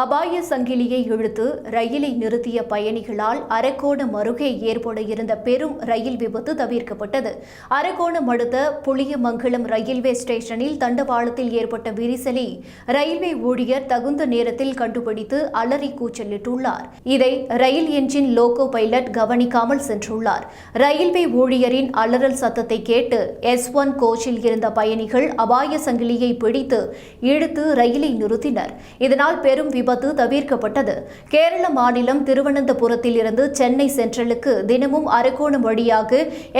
அபாய சங்கிலியை இழுத்து ரயிலை நிறுத்திய பயணிகளால் அரக்கோணம் அருகே ஏற்பட இருந்த பெரும் ரயில் விபத்து தவிர்க்கப்பட்டது. அரக்கோணம் அடுத்த புளியமங்கலம் ரயில்வே ஸ்டேஷனில் தண்டவாளத்தில் ஏற்பட்ட விரிசலை ரயில்வே ஊழியர் தகுந்த நேரத்தில் கண்டுபிடித்து அலறி கூச்சலிட்டுள்ளார். இதை ரயில் என்ஜின் லோகோ பைலட் கவனிக்காமல் சென்றுள்ளார். ரயில்வே ஊழியரின் அலறல் சத்தத்தை கேட்டு எஸ் ஒன் கோச்சில் இருந்த பயணிகள் அபாய சங்கிலியை பிடித்து இழுத்து ரயிலை நிறுத்தினர். இதனால் பெரும் விபத்து தவிர்க்கப்பட்டது. கேரள மாநிலம் திருவனந்தபுரத்தில் இருந்து சென்னை சென்ட்ரலுக்கு தினமும் அரக்கோணம் வழியாக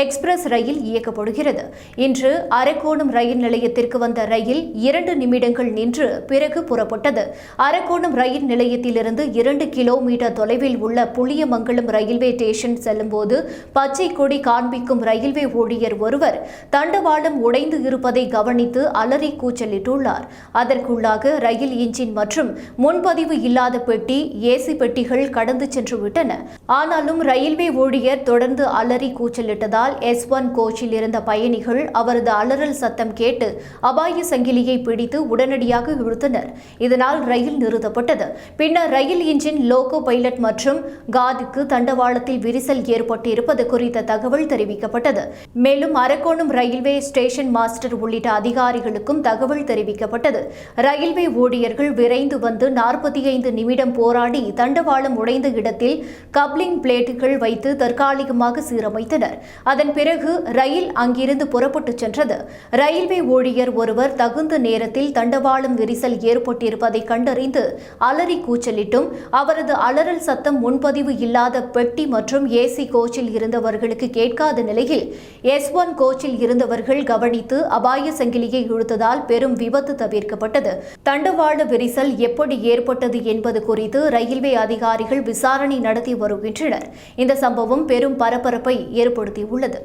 எக்ஸ்பிரஸ் ரயில் இயக்கப்படுகிறது. இன்று அரக்கோணம் ரயில் நிலையத்திற்கு வந்த ரயில் இரண்டு நிமிடங்கள் நின்று பிறகு புறப்பட்டது. அரக்கோணம் ரயில் நிலையத்திலிருந்து இரண்டு கிலோமீட்டர் தொலைவில் உள்ள புளியமங்கலம் ரயில்வே ஸ்டேஷன் செல்லும்போது பச்சை கொடி காண்பிக்கும் ரயில்வே ஊழியர் ஒருவர் தண்டவாளம் உடைந்து இருப்பதை கவனித்து அலறி கூச்சலிட்டுள்ளார். அதற்குள்ளாக ரயில் இன்ஜின் மற்றும் முன்பதிவு இல்லாத பெட்டி ஏசி பெட்டிகள் கடந்து சென்று விட்டன ஆனாலும் ரயில்வே ஊழியர் தொடர்ந்து அலறி கூச்சலிட்டதால் எஸ் ஒன் கோச்சில் இருந்த பயணிகள் அவரது அலறல் சத்தம் கேட்டு அபாய சங்கிலியை பிடித்து உடனடியாக இழுத்தனர். இதனால் ரயில் நிறுத்தப்பட்டது. பின்னர் ரயில் இன்ஜின் லோகோ பைலட் மற்றும் காதுக்கு தண்டவாளத்தில் விரிசல் ஏற்பட்டிருப்பது குறித்த தகவல் தெரிவிக்கப்பட்டது. மேலும் அரக்கோணம் ரயில்வே ஸ்டேஷன் மாஸ்டர் உள்ளிட்ட அதிகாரிகளுக்கும் தகவல் தெரிவிக்கப்பட்டது. ரயில்வே ஊழியர்கள் விரைந்து வந்து நாற்பது நாற்பத்தி ஐந்து நிமிடம் போராடி தண்டவாளம் உடைந்த இடத்தில் கப்ளிங் பிளேட்டுகள் வைத்து தற்காலிகமாக சீரமைத்தனர். அதன் பிறகு ரயில் அங்கிருந்து புறப்பட்டுச் சென்றது. ரயில்வே ஊழியர் ஒருவர் தகுந்த நேரத்தில் தண்டவாளம் விரிசல் ஏற்பட்டிருப்பதை கண்டறிந்து அலறி கூச்சலிட்டும் அவரது அலறல் சத்தம் முன்பதிவு இல்லாத பெட்டி மற்றும் ஏசி கோச்சில் இருந்தவர்களுக்கு கேட்காத நிலையில் எஸ் ஒன் கோச்சில் இருந்தவர்கள் கவனித்து அபாய சங்கிலியை இழுத்ததால் பெரும் விபத்து தவிர்க்கப்பட்டது. தண்டவாள விரிசல் எப்படி ஏற்பட்டது என்பது குறித்து ரயில்வே அதிகாரிகள் விசாரணை நடத்தி வருகின்றனர். இந்த சம்பவம் பெரும் பரபரப்பை ஏற்படுத்தியுள்ளது.